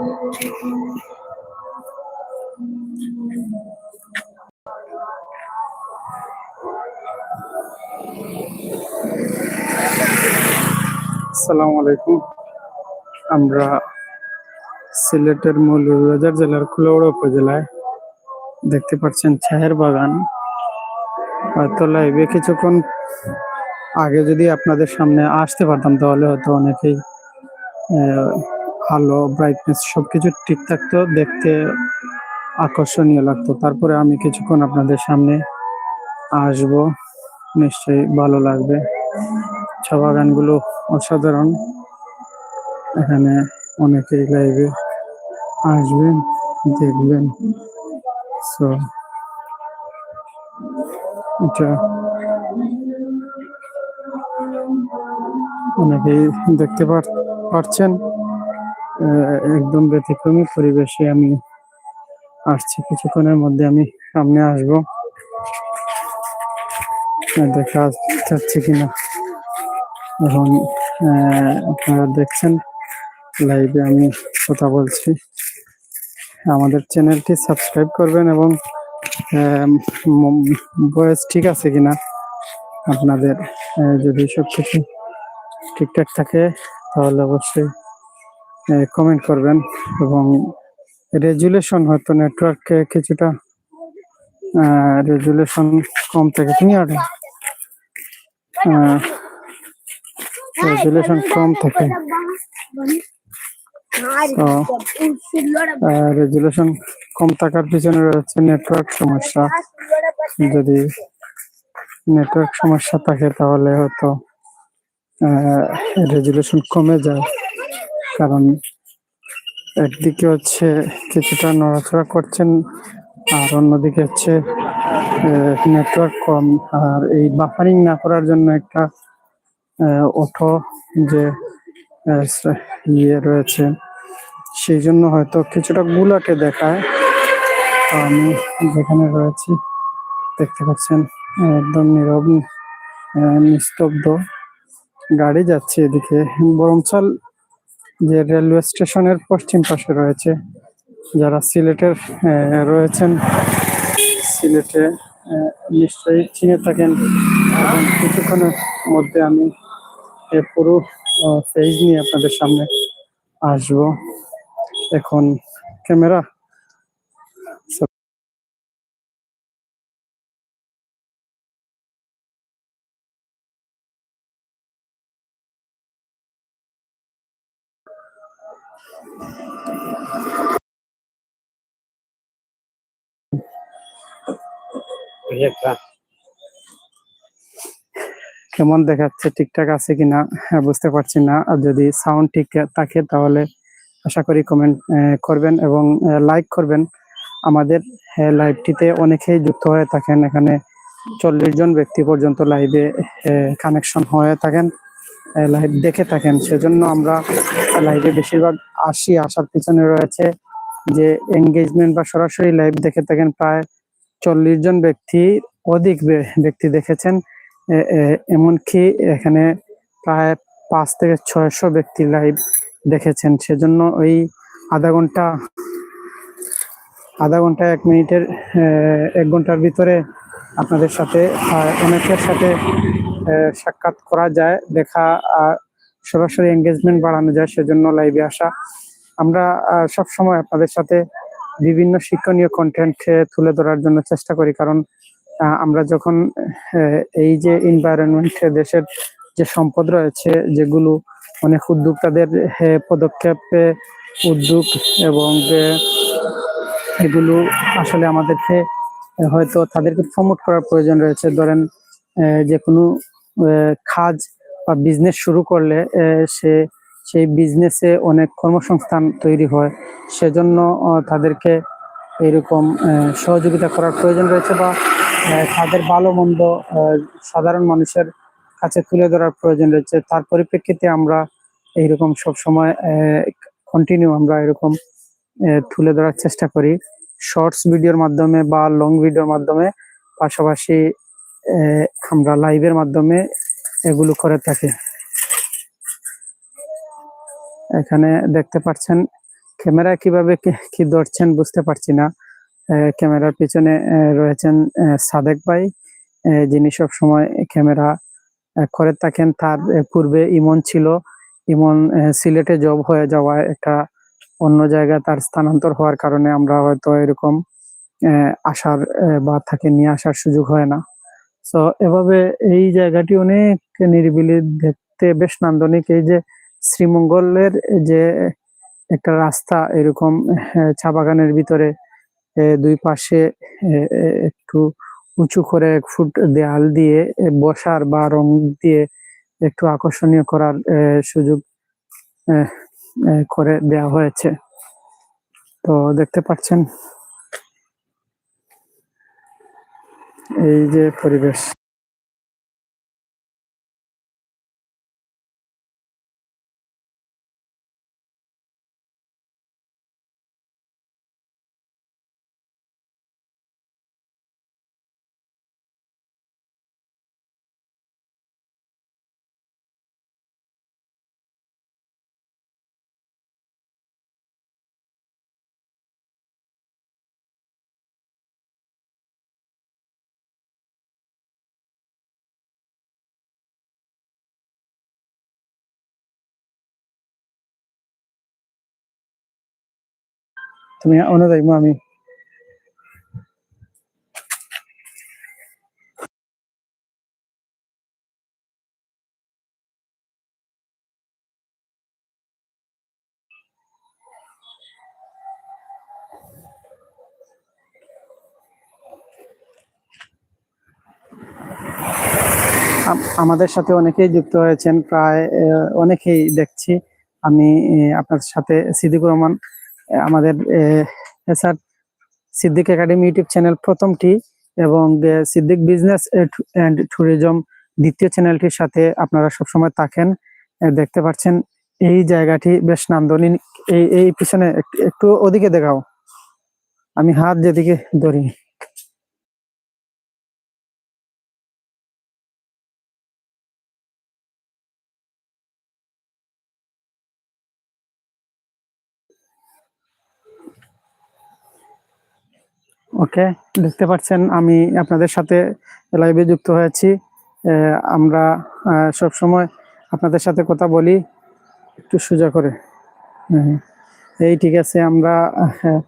আসসালামু আলাইকুম। আমরা সিলেটের মৌলভীবাজার জেলার কুলাউড়া উপজেলায় দেখতে পাচ্ছেন চায়ের বাগান। হয়তো লাইভে কিছুক্ষণ আগে যদি আপনাদের সামনে আসতে পারতাম, তাহলে হয়তো অনেকেই আলো ব্রাইটনেস সবকিছু ঠিক থাকতো দেখতে আকর্ষণীয় লাগতো। তারপরে আমি কিছুক্ষণ আপনাদের সামনে আসব নিশ্চয়ই ভালো লাগবে। চা বাগানগুলো অসাধারণ। এখানে অনেকেই লাইভে আসবেন দেখবেন। সো এটা অনেকেই দেখতে আহ, একদম ব্যতিক্রমী পরিবেশে আমি আসছি। কিছুক্ষণের মধ্যে আমি সামনে আসব। দেখা যাচ্ছে কিনা। এখন আপনারা দেখছেন লাইভে আমি কথা বলছি। আমাদের চ্যানেলটি সাবস্ক্রাইব করবেন এবং ভয়েস ঠিক আছে কিনা আপনাদের যদি সব কিছু ঠিকঠাক থাকে, তাহলে অবশ্যই কমেন্ট করবেন এবং রেজুলেশন হয়তো নেটওয়ার্কে কিছুটা রেজুলেশন কম থাকে তুমি আর রেজুলেশন কম থাকে। তো রেজুলেশন কম থাকার পিছনে রয়েছে নেটওয়ার্ক সমস্যা। যদি নেটওয়ার্ক সমস্যা থাকে তাহলে হয়তো রেজুলেশন কমে যায়। কারণ একদিকে হচ্ছে কিছুটা নড়াচড়া করছেন, আর অন্যদিকে হচ্ছে নেটওয়ার্ক কম। আর এই বাফারিং না করার জন্য একটা অটো যে ইয়ে রয়েছে, সেই জন্য হয়তো কিছুটা গুলাকে দেখায়। আমি যেখানে রয়েছি দেখতে পাচ্ছেন, একদম নীরব নিস্তব্ধ গাড়ি যাচ্ছে এদিকে। বরমচাল যে রেলওয়ে স্টেশনের পশ্চিম পাশে রয়েছে, যারা সিলেটের রয়েছেন, সিলেটে নিশ্চয়ই চিনে থাকেন। এবং কিছুক্ষণের মধ্যে আমি এ পুরো ফেজ নিয়ে আপনাদের সামনে আসব। এখন ক্যামেরা কেমন দেখাচ্ছে? ঠিকঠাক আছে কিনা? হ্যাঁ, বুঝতে পারছি না। আর যদি সাউন্ড ঠিক থাকে তাহলে আশা করি কমেন্ট করবেন এবং লাইক করবেন। আমাদের লাইভটিতে অনেকেই যুক্ত হয়ে থাকেন। এখানে চল্লিশ জন ব্যক্তি পর্যন্ত লাইভে কানেকশন হয়ে থাকেন লাইভ দেখে থাকেন। সেজন্য আমরা লাইভে বেশিরভাগ আসি আসার পিছনে রয়েছে যে এঙ্গেজমেন্ট বা সরাসরি লাইভ দেখে থাকেন প্রায় চল্লিশ জন ব্যক্তি অধিক ব্যক্তি দেখেছেন। এমনকি এখানে প্রায় পাঁচ থেকে ছয়শো ব্যক্তি লাইভ দেখেছেন। সেজন্য ওই আধা ঘণ্টা আধা ঘণ্টা এক মিনিটের এক ঘণ্টার ভিতরে আপনাদের সাথে অনেকের সাথে সাক্ষাৎ করা যায় দেখা আহ, সরাসরি এঙ্গেজমেন্ট বাড়ানো যায় সেজন্য লাইভে আসা। আমরা সব সময় আপনাদের সাথে বিভিন্ন শিক্ষণীয় কন্টেন্ট তুলে ধরার জন্য চেষ্টা করি। কারণ আমরা যখন এই যে এনভায়রনমেন্ট দেশের যে সম্পদ রয়েছে, যেগুলো অনেক উদ্যোক্তাদের পদক্ষেপে উদ্যোগ এবং এগুলো আসলে আমাদেরকে হয়তো তাদেরকে প্রমোট করার প্রয়োজন রয়েছে। ধরেন যে কোনো কাজ বা বিজনেস শুরু করলে সে সেই বিজনেসে অনেক কর্মসংস্থান তৈরি হয়। সেজন্য তাদেরকে এরকম সহযোগিতা করার প্রয়োজন রয়েছে বা তাদের ভালো মন্দ সাধারণ মানুষের কাছে তুলে ধরার প্রয়োজন রয়েছে। তার পরিপ্রেক্ষিতে আমরা এইরকম সব সময় কন্টিনিউ আমরা এরকম তুলে ধরার চেষ্টা করি। শর্টস ভিডিওর মাধ্যমে বা লং ভিডিওর মাধ্যমে পাশাপাশি আমরা লাইভের মাধ্যমে এগুলো করে থাকি। এখানে দেখতে পাচ্ছেন ক্যামেরা কীভাবে কি- ধরছেন বুঝতে পারছি না। ক্যামেরার পিছনে রয়েছেন সাদেক ভাই। যিনি সব সময় ক্যামেরা করে থাকেন। তার পূর্বে ইমন ছিল। ইমন সিলেটে জব হয়ে যাওয়ায় একটা অন্য জায়গায় তার স্থানান্তর হওয়ার কারণে আমরা হয়তো এরকম আসার বা তাকে নিয়ে আসার সুযোগ হয় না। তো এভাবে এই জায়গাটি অনেক নিরিবিলি দেখতে বেশ নান্দনিক। এই যে শ্রীমঙ্গলের যে একটা রাস্তা এরকম চা বাগানের ভিতরে দুই পাশে একটু উঁচু করে এক ফুট দেয়াল দিয়ে বসার বা রং দিয়ে একটু আকর্ষণীয় করার সুযোগ করে দেয়া হয়েছে। তো দেখতে পাচ্ছেন? এই যে পরিবেশ। তুমি অনুযায়ী আমি। আমাদের সাথে অনেকেই যুক্ত হয়েছেন, প্রায় অনেকেই দেখছি। আমি আপনার সাথে সিদ্দিকুর রহমান আমাদের SR Siddique academy YouTube channel প্রথমটি এবং সিদ্দিক বিজনেস অ্যান্ড ট্যুরিজম দ্বিতীয় চ্যানেলটির সাথে আপনারা সবসময় থাকেন দেখতে পাচ্ছেন এই জায়গাটি বেশ নান্দনিক। এই এই পিছনে একটু- একটু ওদিকে দেখাও। আমি হাত যেদিকে ধরি। ওকে দেখতে পাচ্ছেন আমি আপনাদের সাথে লাইভে যুক্ত হয়েছি। আমরা সব সময় আপনাদের সাথে কথা বলি একটু সোজা করে। এই ঠিক আছে আমরা আহ,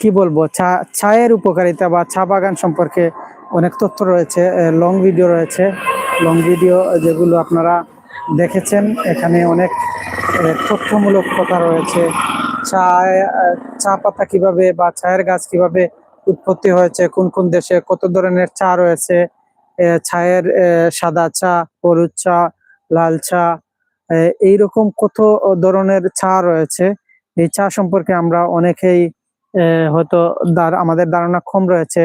কি বলব চা চায়ের উপকারিতা বা চা বাগান সম্পর্কে অনেক তথ্য রয়েছে লং ভিডিও রয়েছে। লং ভিডিও যেগুলো আপনারা দেখেছেন এখানে অনেক তথ্যমূলক কথা রয়েছে। চা চা পাতা কীভাবে বা চায়ের গাছ কীভাবে উৎপত্তি হয়েছে কোন কোন দেশে কত ধরনের চা রয়েছে? আহ, সাদা চা হলুদ চা লাল চা এইরকম কত ধরনের চা রয়েছে? এই চা সম্পর্কে আমরা অনেকেই হয়তো দার- আমাদের ধারণা কম রয়েছে।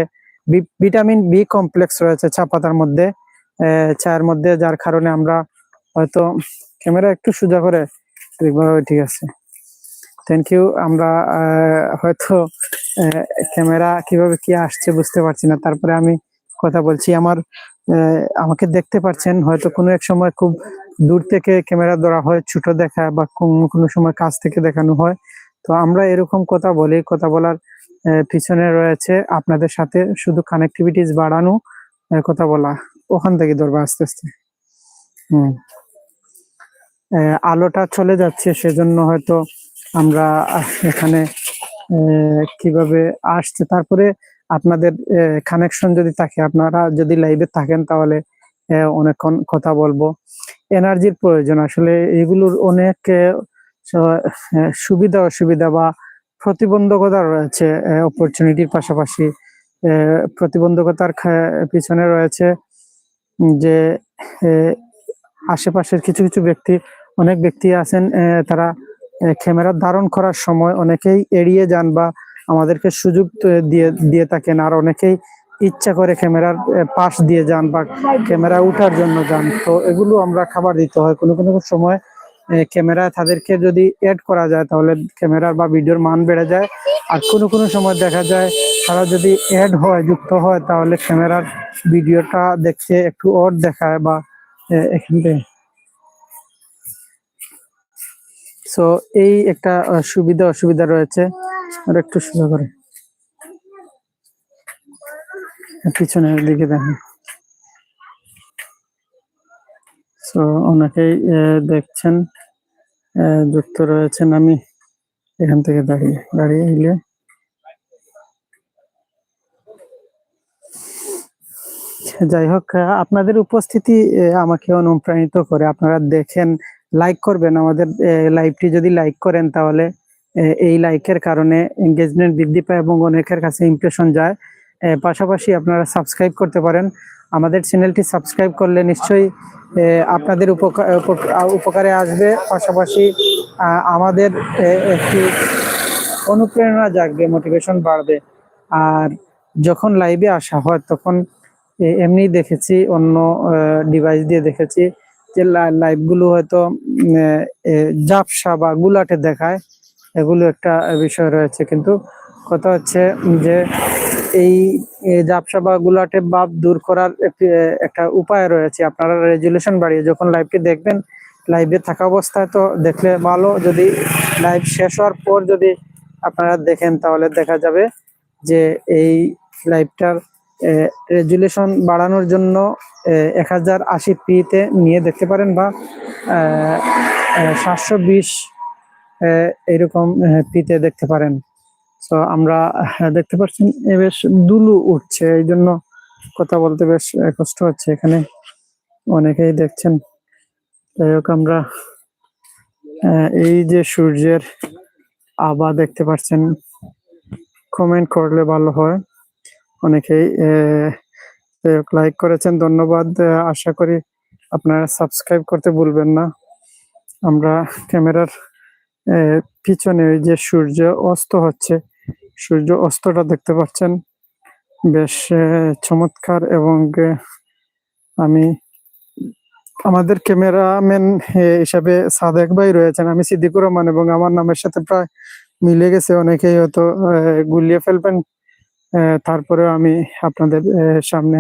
ভিটামিন বি কমপ্লেক্স রয়েছে চা পাতার মধ্যে। চায়ের মধ্যে যার কারণে আমরা হয়তো ক্যামেরা একটু সোজা করে ঠিক আছে। থ্যাংক ইউ আমরা হয়তো ক্যামেরা কীভাবে কি আসছে বুঝতে পারছি না। তারপরে আমি কথা বলছি। আমার আমাকে দেখতে পাচ্ছেন হয়তো কোনো এক সময় খুব দূর থেকে ক্যামেরা ধরা হয়, ছোট দেখা বা কোনো সময় কাছ থেকে দেখানো হয়। তো আমরা এরকম কথা বলি। কথা বলার পিছনে রয়েছে আপনাদের সাথে শুধু কানেক্টিভিটিস বাড়ানো কথা বলা। ওখান থেকে ধরবা আস্তে আস্তে। হুম। আলোটা চলে যাচ্ছে, সেজন্য হয়তো আমরা এখানে কীভাবে আসছে। তারপরে আপনাদের কানেকশন যদি থাকে, আপনারা যদি লাইভে থাকেন তাহলে অনেকক্ষণ কথা বলব। এনার্জির প্রয়োজন, আসলে এগুলোর অনেক সুবিধা, অসুবিধা বা প্রতিবন্ধকতা রয়েছে অপরচুনিটির পাশাপাশি। প্রতিবন্ধকতার পিছনে রয়েছে যে আশেপাশের কিছু কিছু ব্যক্তি, অনেক ব্যক্তি আছেন তারা ক্যামেরা ধারণ করার সময় অনেকেই এড়িয়ে যান বা আমাদেরকে সুযোগ দিয়ে দিয়ে থাকেন। আর অনেকেই ইচ্ছা করে ক্যামেরার পাশ দিয়ে যান বা ক্যামেরা উঠার জন্য যান। তো এগুলো আমরা খাবার দিতে হয়। কোনো কোনো সময় ক্যামেরা তাদেরকে যদি এড করা যায়, তাহলে ক্যামেরার বা ভিডিওর মান বেড়ে যায়। আর কোনো কোনো সময় দেখা যায়, তারা যদি এড হয়, যুক্ত হয়, তাহলে ক্যামেরার ভিডিওটা দেখতে একটু অড দেখায় বা এখান থেকে সো এই একটা সুবিধা অসুবিধা রয়েছে। আর একটু সুবিধা করে। পিছনের দিকে দেখেন। সো অনেকেই আহ, দেখছেন। যুক্ত রয়েছেন আমি। এখান থেকে দাঁড়িয়ে দাঁড়িয়ে এলে। যাই হোক আপনাদের উপস্থিতি আমাকে অনুপ্রাণিত করে। আপনারা দেখেন লাইক করবেন। আমাদের লাইভটি যদি লাইক করেন তাহলে এই লাইকের কারণে এঙ্গেজমেন্ট বৃদ্ধি পায় এবং অনেকের কাছে ইমপ্রেশন যায়। পাশাপাশি আপনারা সাবস্ক্রাইব করতে পারেন। আমাদের চ্যানেলটি সাবস্ক্রাইব করলে নিশ্চয়ই আপনাদের উপকার উপকারে আসবে। পাশাপাশি আমাদের একটি অনুপ্রেরণা জাগবে মোটিভেশন বাড়বে। আর যখন লাইভে আসা হয়, তখন এমনি দেখেছি, অন্য ডিভাইস দিয়ে দেখেছি যে লাইভগুলো হয়তো ঝাপসা বা গুলাটে দেখায়, এগুলো একটা বিষয় রয়েছে। কিন্তু কথা হচ্ছে যে এই জাপসা বা গুলাটে বাপ দূর করার একটি উপায় রয়েছে। আপনারা রেজুলেশন বাড়িয়ে যখন লাইভটি দেখবেন লাইভে থাকা অবস্থায় তো দেখলে ভালো। যদি লাইভ শেষ হওয়ার পর যদি আপনারা দেখেন, তাহলে দেখা যাবে যে এই লাইভটার রেজুলেশন বাড়ানোর জন্য এক হাজার আশি পিতে নিয়ে দেখতে পারেন বা সাতশো বিশ এরকম পিতে দেখতে পারেন। তো আমরা দেখতে পাচ্ছেন, এ বেশ দুলু উঠছে, এই জন্য কথা বলতে বেশ কষ্ট হচ্ছে এখানে। অনেকেই দেখছেন। যাই হোক, আমরা এই যে সূর্যের আবা দেখতে পাচ্ছেন, কমেন্ট করলে ভালো হয়। অনেকেই লাইক করেছেন, ধন্যবাদ। আশা করি আপনারা সাবস্ক্রাইব করতে ভুলবেন না। আমরা ক্যামেরার পিছনে যে সূর্য অস্ত হচ্ছে, সূর্য অস্তটা দেখতে পাচ্ছেন। বেশ চমৎকার এবং আমি, আমাদের ক্যামেরাম্যান হিসাবে সাদেক ভাই রয়েছেন, আমি সিদ্দিকুর রহমান এবং আমার নামের সাথে প্রায় মিলে গেছে। অনেকেই হয়তো গুলিয়ে ফেলবেন। আহ, তারপরেও আমি আপনাদের সামনে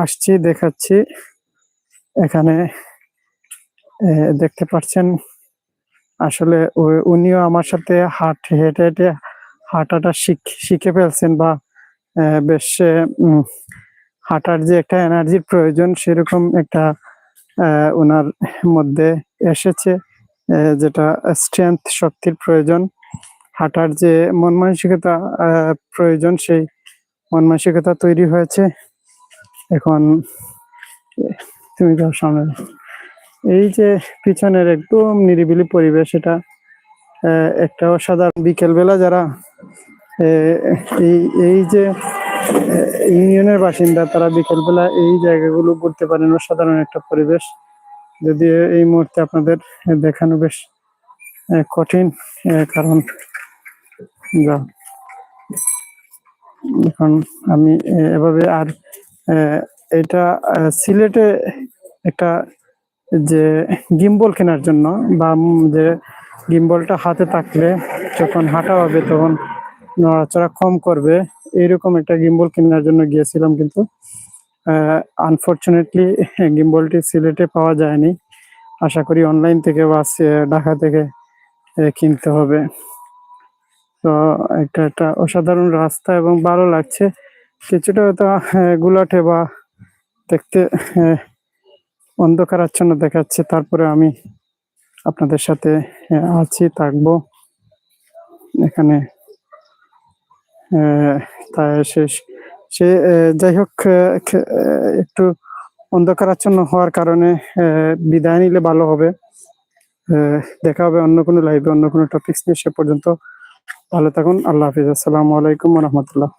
আসছি দেখাচ্ছি। এখানে দেখতে পাচ্ছেন আসলে উনিও আমার সাথে হাট হেঁটে হেঁটে হাঁটাটা শিখ- ফেলছেন বা বেশ হাঁটার যে একটা এনার্জির প্রয়োজন সেরকম একটা ওনার মধ্যে এসেছে যেটা স্ট্রেংথ শক্তির প্রয়োজন। হাঁটার যে মন মানসিকতা প্রয়োজন, সেই মন মানসিকতা তৈরি হয়েছে। এখন তুমি যাও সামনে। এই যে পিছনের একদম নিরিবিলি পরিবেশ, এটা একটা অসাধারণ বিকেলবেলা যারা এই এই যে ইউনিয়নের বাসিন্দা, তারা বিকেলবেলা এই জায়গাগুলো ঘুরতে পারেন। অসাধারণ একটা পরিবেশ। যদিও এই মুহূর্তে আপনাদের দেখানো বেশ কঠিন কারণ। এখন আমি এভাবে আর এটা সিলেটে একটা যে গিম্বল কেনার জন্য বা যে গিম্বলটা হাতে থাকলে যখন হাঁটা হবে তখন নড়াচড়া কম করবে এইরকম একটা গিম্বল কেনার জন্য গিয়েছিলাম কিন্তু আনফরচুনেটলি গিম্বলটি সিলেটে পাওয়া যায়নি। আশা করি অনলাইন থেকে বা ঢাকা থেকে কিনতে হবে। তো এটা একটা অসাধারণ রাস্তা এবং ভালো লাগছে। কিছুটা হয়তো আহ, গুলাটে বা দেখতে আহ, অন্ধকারাচ্ছন্ন দেখাচ্ছে। তারপরে আমি আপনাদের সাথে আছি থাকব। এখানে আহ, তা শেষ। সে যাই হোক একটু অন্ধকারাচ্ছন্ন হওয়ার কারণে বিদায় নিলে ভালো হবে। দেখা হবে অন্য কোনো লাইভে অন্য কোনো টপিক্স নিয়ে সে পর্যন্ত। ভালো থাকুন আল্লাহ হাফিজ। আসসালামু আলাইকুম রহমতুল্লাহ।